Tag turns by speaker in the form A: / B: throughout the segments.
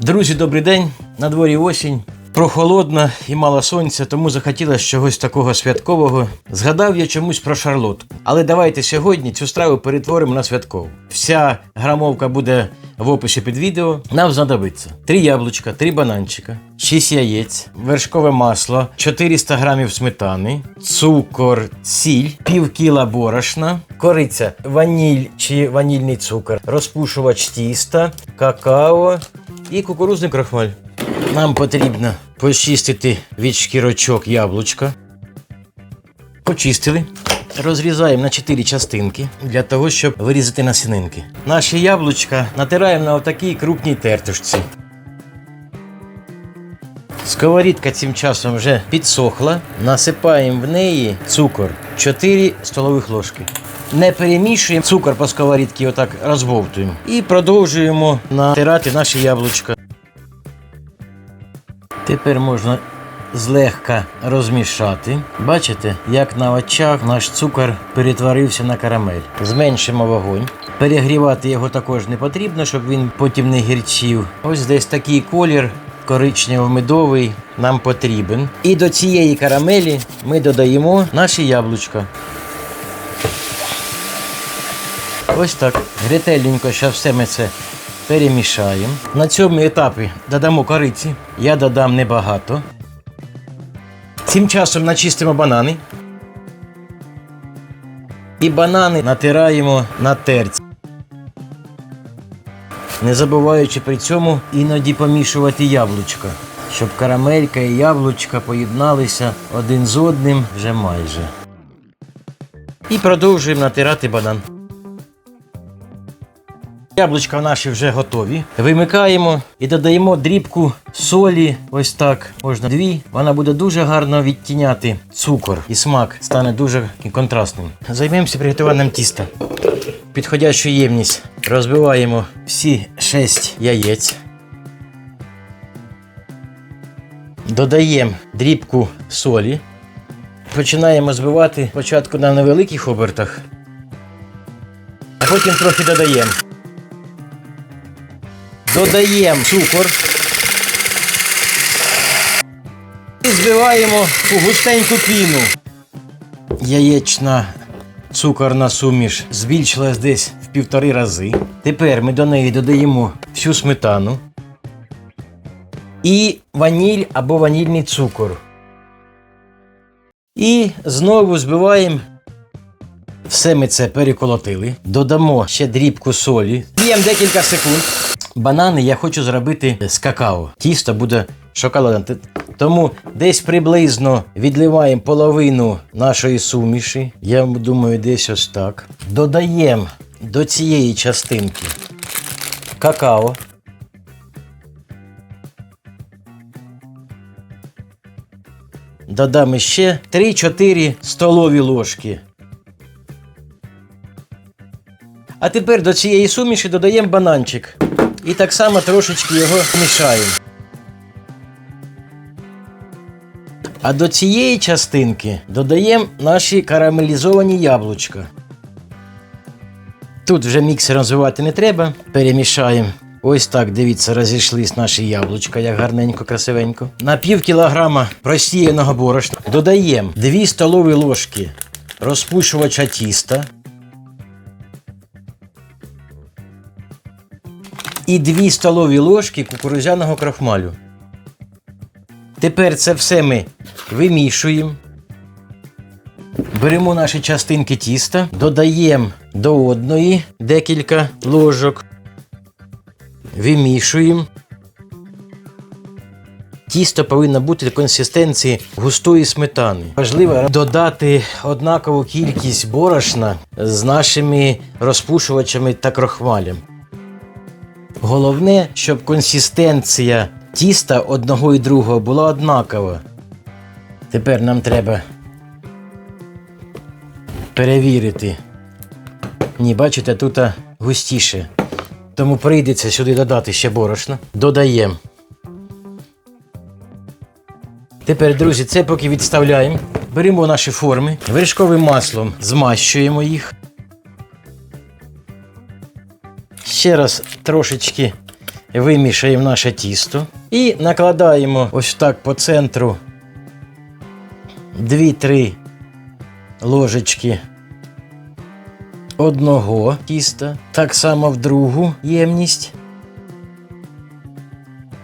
A: Друзі, добрий день. На дворі осінь. Прохолодно і мало сонця, тому захотілося чогось такого святкового. Згадав я чомусь про шарлотку. Але давайте сьогодні цю страву перетворимо на святкову. Вся грамовка буде в описі під відео. Нам знадобиться 3 яблучка, 3 бананчика, 6 яєць, вершкове масло, 400 грамів сметани, цукор, сіль, пів кіла борошна, кориця, ваніль чи ванільний цукор, розпушувач тіста, какао і кукурузний крохмаль. Нам потрібно почистити від шкірочок яблучка. Почистили. Розрізаємо на 4 частинки для того, щоб вирізати насінинки. Наші яблучка натираємо на отакій крупній тертушці. Сковорідка цим часом вже підсохла. Насипаємо в неї цукор 4 столових ложки. Не перемішуємо цукор по сковорідці, отак розбовтуємо. І продовжуємо натирати наші яблучка. Тепер можна злегка розмішати. Бачите, як на очах наш цукор перетворився на карамель. Зменшимо вогонь. Перегрівати його також не потрібно, щоб він потім не гірчив. Ось десь такий колір коричнево-медовий нам потрібен. І до цієї карамелі ми додаємо наші яблучка. Ось так. Ретельненько зараз все ми це перемішаємо. На цьому етапі додамо кориці. Я додам небагато. Цим часом начистимо банани. І банани натираємо на терці. Не забуваючи при цьому іноді помішувати яблучка, щоб карамелька і яблучка поєдналися один з одним вже майже. І продовжуємо натирати банан. Яблучка наші вже готові. Вимикаємо і додаємо дрібку солі. Ось так. Можна дві. Вона буде дуже гарно відтіняти цукор і смак стане дуже контрастним. Займемося приготуванням тіста. Підходящу ємність розбиваємо всі 6 яєць. Додаємо дрібку солі. Починаємо збивати спочатку на невеликих обертах, а потім трохи додаємо. Додаємо цукор. І збиваємо у густеньку піну. Яєчна цукорна суміш збільшилась десь в півтори рази. Тепер ми до неї додаємо всю сметану і ваніль або ванільний цукор. І знову збиваємо. Все ми це переколотили. Додамо ще дрібку солі. Б'ємо декілька секунд. Банани я хочу зробити з какао. Тісто буде шоколадне. Тому десь приблизно відливаємо половину нашої суміші. Я думаю, десь ось так. Додаємо до цієї частинки какао. Додамо ще 3-4 столові ложки. А тепер до цієї суміші додаємо бананчик. І так само трошечки його мішаємо. А до цієї частинки додаємо наші карамелізовані яблучка. Тут вже міксер розвивати не треба. Перемішаємо. Ось так, дивіться, розійшлись наші яблучка, як гарненько, красивенько. На пів кілограма просіяного борошна додаємо 2 столові ложки розпушувача тіста. І 2 столові ложки кукурудзяного крахмалю. Тепер це все ми вимішуємо. Беремо наші частинки тіста, додаємо до одної декілька ложок, вимішуємо. Тісто повинно бути консистенції густої сметани. Важливо додати однакову кількість борошна з нашими розпушувачами та крохмалем. Головне, щоб консистенція тіста одного і другого була однакова. Тепер нам треба перевірити. Ні, бачите, тут густіше. Тому прийдеться сюди додати ще борошна. Додаємо. Тепер, друзі, це поки відставляємо. Беремо наші форми, вершковим маслом змащуємо їх. Ще раз трошечки вимішаємо наше тісто і накладаємо ось так по центру 2-3 ложечки одного тіста, так само в другу ємність.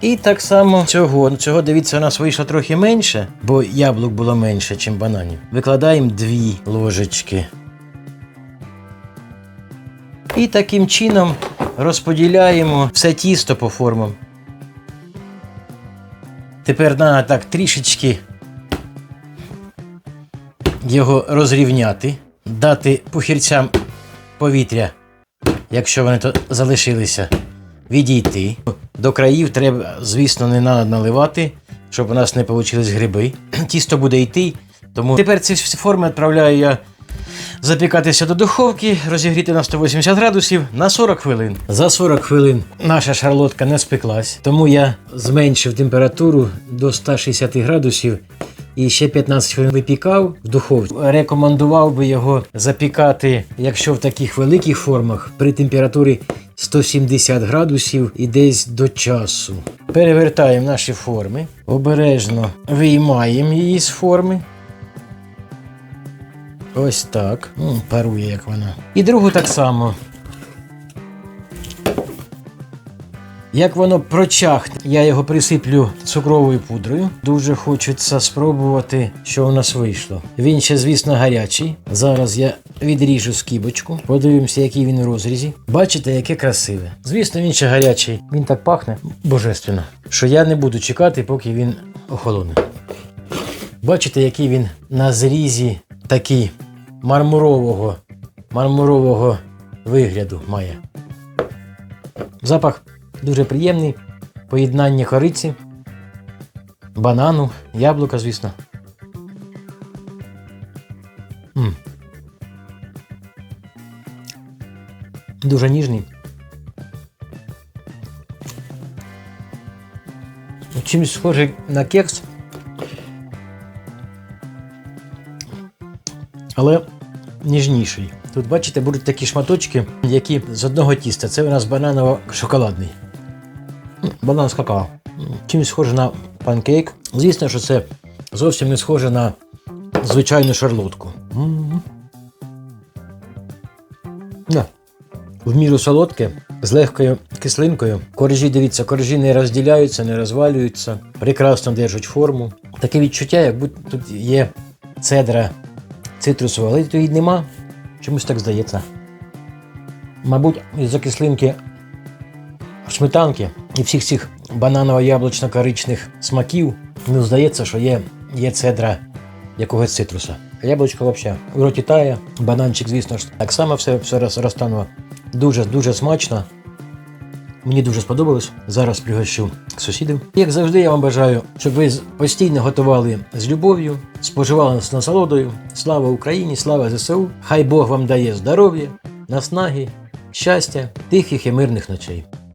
A: І так само цього. Цього, дивіться, у нас вийшло трохи менше, бо яблук було менше, ніж бананів. Викладаємо дві ложечки. І таким чином розподіляємо все тісто по формам. Тепер треба так трішечки його розрівняти, дати пухірцям повітря, якщо вони то залишилися, відійти. До країв треба, звісно, не треба наливати, щоб у нас не вийшли гриби. Тісто буде йти. Тому тепер ці форми відправляю я запікатися до духовки, розігріти на 180 градусів на 40 хвилин. За 40 хвилин наша шарлотка не спеклась, тому я зменшив температуру до 160 градусів і ще 15 хвилин випікав в духовці. Рекомендував би його запікати, якщо в таких великих формах, при температурі 170 градусів і десь до часу. Перевертаємо наші форми, обережно виймаємо її з форми. Ось так. М, парує, як вона. І другу так само. Як воно прочахне, я його присиплю цукровою пудрою. Дуже хочеться спробувати, що у нас вийшло. Він ще, звісно, гарячий. Зараз я відріжу скибочку. Подивимося, який він у розрізі. Бачите, яке красиве. Звісно, він ще гарячий. Він так пахне божественно, що я не буду чекати, поки він охолоне. Бачите, який він на зрізі такий мармурового, мармурового вигляду має. Запах дуже приємний. Поєднання кориці, банану, яблука, звісно. м Дуже ніжний. Чимось схожий на кекс. Але ніжніший. Тут, бачите, будуть такі шматочки, які з одного тіста. Це у нас бананово-шоколадний. Банан з какао. М, Чимось схоже на панкейк. Звісно, що це зовсім не схоже на звичайну шарлотку. Да. В міру солодке, з легкою кислинкою. Коржі, дивіться, коржі не розділяються, не розвалюються, прекрасно держать форму. Таке відчуття, як будто тут є цедра цитрусового, але її нема. Чомусь так здається. Мабуть, із-за кислинки сметанки і всіх цих бананово-яблучно-коричних смаків, ну, здається, що є, є цедра якогось цитруса. Яблучко взагалі в роті тає, бананчик, звісно ж, так само все, все розтануло. Дуже-дуже смачно. Мені дуже сподобалось. Зараз пригощу сусідів. Як завжди, я вам бажаю, щоб ви постійно готували з любов'ю, споживали з насолодою. Слава Україні, слава ЗСУ! Хай Бог вам дає здоров'я, наснаги, щастя, тихих і мирних ночей.